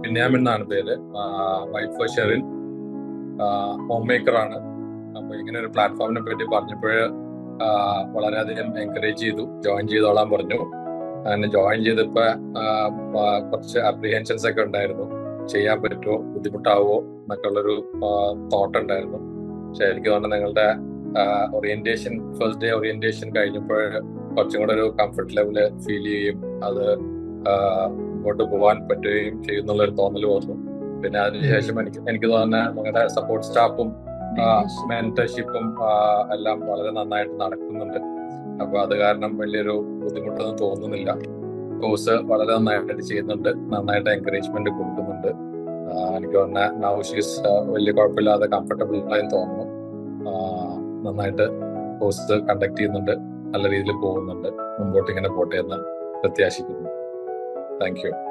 ബിന്യാമിൻ എന്നാണ് പേര് wife Sherin home മേക്കറാണ് അപ്പൊ ഇങ്ങനെ ഒരു പ്ലാറ്റ്ഫോമിനെ പറ്റി പറഞ്ഞപ്പോൾ വളരെയധികം എൻകറേജ് ചെയ്തു ജോയിൻ ചെയ്തോളാൻ പറഞ്ഞു. അങ്ങനെ ജോയിൻ ചെയ്തപ്പോ ആ, ആ, കുറച്ച് അപ്രിഹെൻഷൻസ് ഒക്കെ ഉണ്ടായിരുന്നു. ചെയ്യാൻ പറ്റുമോ ബുദ്ധിമുട്ടാവോ എന്നൊക്കെ ഉള്ളൊരു തോട്ട് ഉണ്ടായിരുന്നു. പക്ഷെ എനിക്ക് തോന്നുന്നു നിങ്ങളുടെ ഓറിയന്റേഷൻ ഫസ്റ്റ് ഡേ ഓറിയന്റേഷൻ കഴിഞ്ഞപ്പോൾ കുറച്ചും കൂടെ ഒരു കംഫർട്ട് ലെവൽ ഫീൽ ചെയ്യും അത് മുമ്പോട്ട് പോകാൻ പറ്റുകയും ചെയ്യുന്നുള്ള ഒരു തോന്നൽ വന്നു. പിന്നെ അതിനുശേഷം എനിക്ക് എനിക്ക് തോന്നുന്ന നിങ്ങളുടെ സപ്പോർട്ട് സ്റ്റാഫും മെന്റർഷിപ്പും എല്ലാം വളരെ നന്നായിട്ട് നടക്കുന്നുണ്ട്. അപ്പൊ അത് കാരണം വലിയൊരു ബുദ്ധിമുട്ടൊന്നും തോന്നുന്നില്ല. കോഴ്സ് വളരെ നന്നായിട്ട് ചെയ്യുന്നുണ്ട്. നന്നായിട്ട് എൻകറേജ്മെന്റ് കൊടുക്കുന്നുണ്ട്. എനിക്ക് തോന്നുന്ന നൗഷീസ് വലിയ കുഴപ്പമില്ലാതെ കംഫർട്ടബിൾ ആയി തോന്നുന്നു. നന്നായിട്ട് കോഴ്സ് കണ്ടക്ട് ചെയ്യുന്നുണ്ട്. നല്ല രീതിയിൽ പോകുന്നുണ്ട്. മുമ്പോട്ട് ഇങ്ങനെ പോട്ടെ എന്ന് പ്രത്യാശിക്കുന്നു. Thank you.